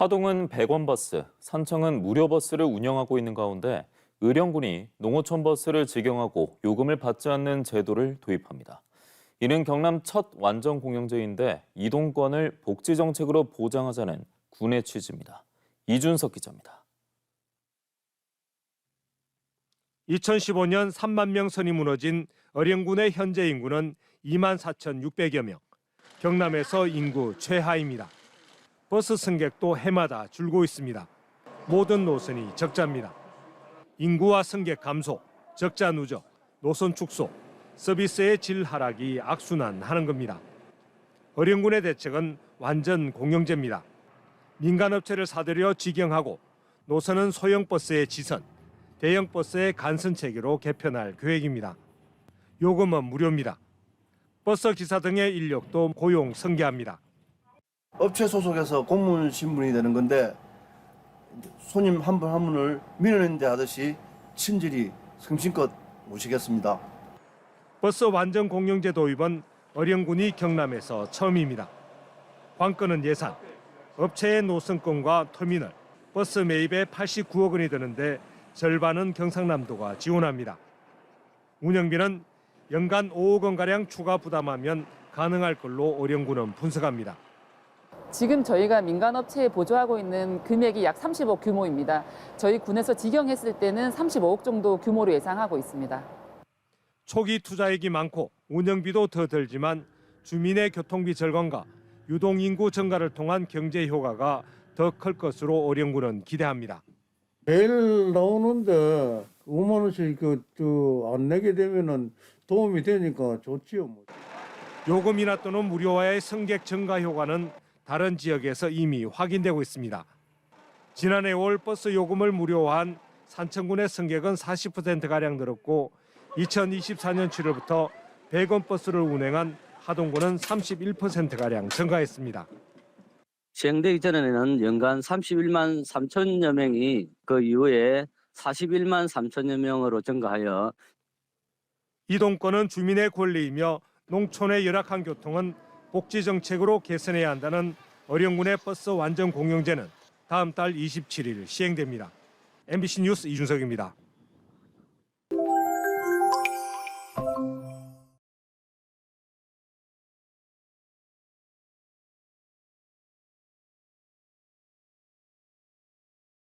하동은 100원 버스, 산청은 무료 버스를 운영하고 있는 가운데 의령군이 농어촌 버스를 직영하고 요금을 받지 않는 제도를 도입합니다. 이는 경남 첫 완전 공영제인데 이동권을 복지 정책으로 보장하자는 군의 취지입니다. 이준석 기자입니다. 2015년 3만 명 선이 무너진 어령군의 현재 인구는 2만 4,600여 명. 경남에서 인구 최하입니다. 버스 승객도 해마다 줄고 있습니다. 모든 노선이 적자입니다. 인구와 승객 감소, 적자 누적, 노선 축소, 서비스의 질 하락이 악순환하는 겁니다. 어령군의 대책은 완전 공영제입니다. 민간업체를 사들여 직영하고 노선은 소형 버스의 지선, 대형 버스의 간선 체계로 개편할 계획입니다. 요금은 무료입니다. 버스 기사 등의 인력도 고용 승계합니다. 업체 소속에서 공무원 신분이 되는 건데 손님 한분한 분을 밀어낸데 하듯이 친절히 성심껏 모시겠습니다. 버스 완전 공영제 도입은 어령군이 경남에서 처음입니다. 관건은 예산, 업체의 노선권과 터미널, 버스 매입에 89억 원이 드는데 절반은 경상남도가 지원합니다. 운영비는 연간 5억 원가량 추가 부담하면 가능할 걸로 어령군은 분석합니다. 지금 저희가 민간업체에 보조하고 있는 금액이 약 30억 규모입니다. 저희 군에서 직영했을 때는 35억 정도 규모로 예상하고 있습니다. 초기 투자액이 많고 운영비도 더 들지만 주민의 교통비 절감과 유동 인구 증가를 통한 경제 효과가 더 클 것으로 어령군은 기대합니다. 매일 나오는데 5만 원씩 그저안 내게 되면은 도움이 되니까 좋지요. 뭐. 요금이나 또는 무료화의 승객 증가 효과는 다른 지역에서 이미 확인되고 있습니다. 지난해 올 버스 요금을 무료화한 산청군의 승객은 40%가량 늘었고 2024년 7월부터 100원 버스를 운행한 하동군은 31%가량 증가했습니다. 시행되기 전에는 연간 31만 3천여 명이 그 이후에 41만 3천여 명으로 증가하여 이동권은 주민의 권리이며 농촌의 열악한 교통은 복지 정책으로 개선해야 한다는 어령군의 버스 완전 공영제는 다음 달 27일 시행됩니다. MBC 뉴스 이준석입니다.